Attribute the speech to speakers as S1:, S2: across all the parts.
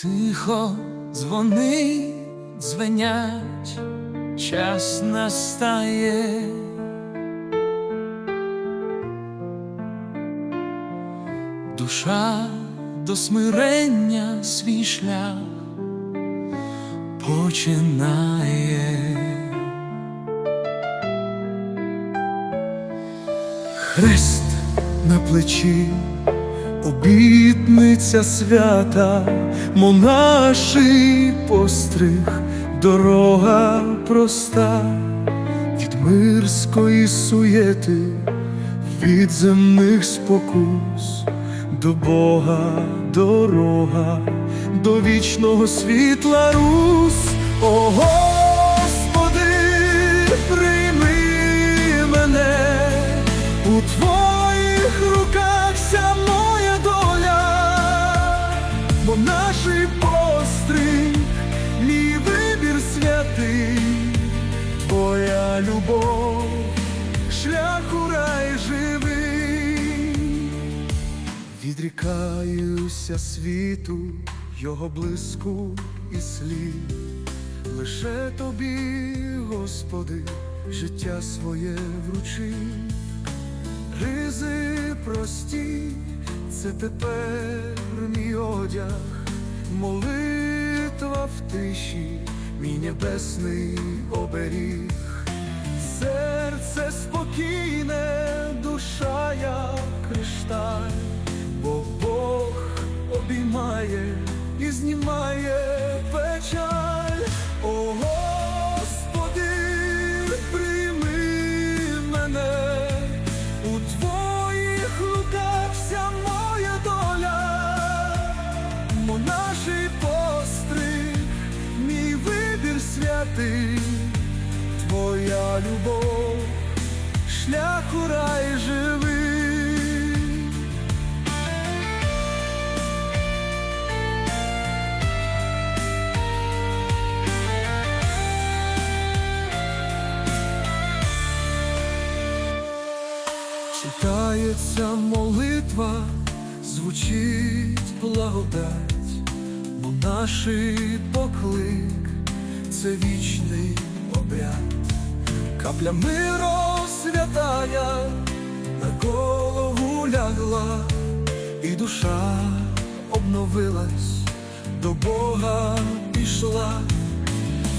S1: Тихо дзвони дзвенять, час настає. Душа до смирення свій шлях починає. Хрест на плечі, обітниця свята, монаший постриг, дорога проста, від мирської суєти, від земних спокус, до Бога дорога, до вічного світла Рус, любов, шлях у рай живий. Відрікаюся світу, його блиску і слід, лише тобі, Господи, життя своє вручив. Ризи прості, це тепер мій одяг, молитва в тиші, мій небесний оберіг, серце спокійне, душа як кришталь, бо Бог обіймає і знімає печаль. О Господи, прийми мене, у твоїх руках вся моя доля, монаший постриг, мій вибір святий, твоя любов, шлях у рай живий. Читається молитва, звучить благодать, бо наший поклик це вічний обряд, каплями розсвятая на голову лягла, і душа обновилась, до Бога пішла,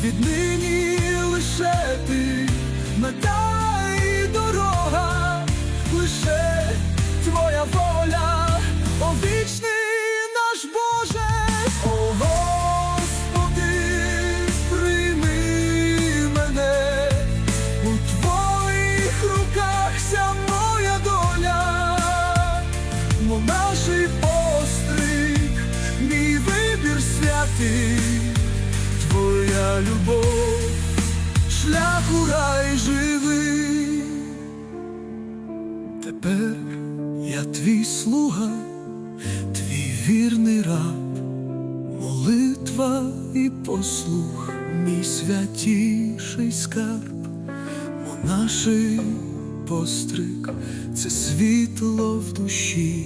S1: віднині лише ти мета любов, шлях у рай живий. Тепер я твій слуга, твій вірний раб, молитва і послух, мій святіший скарб, монаший постриг, це світло в душі,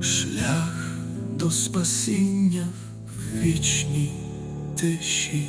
S1: шлях до спасіння в вічній тиші.